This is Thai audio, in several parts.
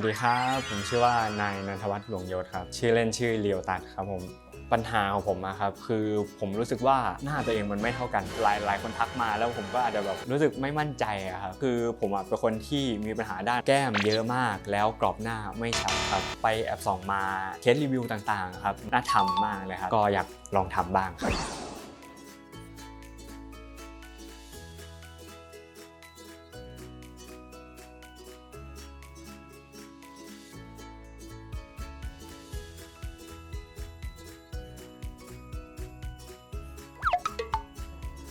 วัสดีครับ ผมชื่อว่านายนันทวัฒน์หลวงยศครับ ชื่อเล่นชื่อเลียวตัดครับผมปัญหาของผมอะครับคือผมรู้สึกว่าหน้าตัวเองมันไม่เท่ากันหลายหลายคนทักมาแล้วผมก็อาจจะแบบรู้สึกไม่มั่นใจอะครับคือผมอะเป็นคนที่มีปัญหาด้านแก้มเยอะมาก แล้วกรอบหน้าไม่ชัดครับไปแอบส่องมาเคสรีวิวต่างๆครับน่าทำมากเลยครับก็อยากลองทำบ้างครับ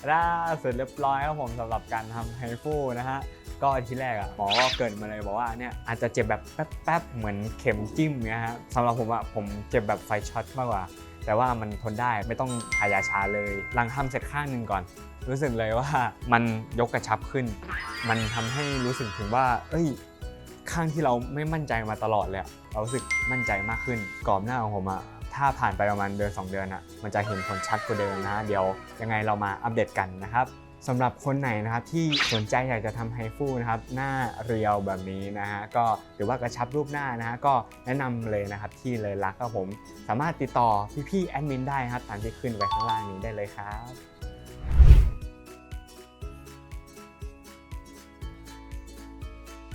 ล่าเสร็จเรียบร้อยครับผมสำหรับการทำไฮฟูนะฮะก็ที่แรกอะหมอก็เกินมาเลยบอกว่าเนี่ยอาจจะเจ็บแบบแป๊บๆเหมือนเข็มจิ้มเนี้ยฮะสำหรับผมอะผมเจ็บแบบไฟช็อตมากกว่า แต่ว่ามันทนได้ไม่ต้องทายาชาเลยหลังทำเสร็จข้างหนึ่งก่อน รู้สึกเลยว่ามันยกกระชับขึ้น มันทำให้รู้สึกถึงว่า เอ้ย ข้างที่เราไม่มั่นใจมาตลอดเลยเรารู้สึกมั่นใจมากขึ้นกรอบหน้าของผมอะ ถ้าผ่านไปประมาณเดือน 2 เดือนอะมันจะเห็นผลชัดกว่าเดิมนะฮะเดี๋ยวยังไงเรามาอัปเดตกันนะครับสำหรับคนไหนนะครับที่สนใจอยากจะทำไฮฟูนะครับหน้าเรียวแบบนี้นะฮะก็หรือว่ากระชับรูปหน้านะฮะก็แนะนำเลยนะครับที่เลยรักครับผม สามารถติดต่อพี่ๆแอดมินได้ครับตามที่ขึ้นไว้ข้างล่างนี้ได้เลยครับ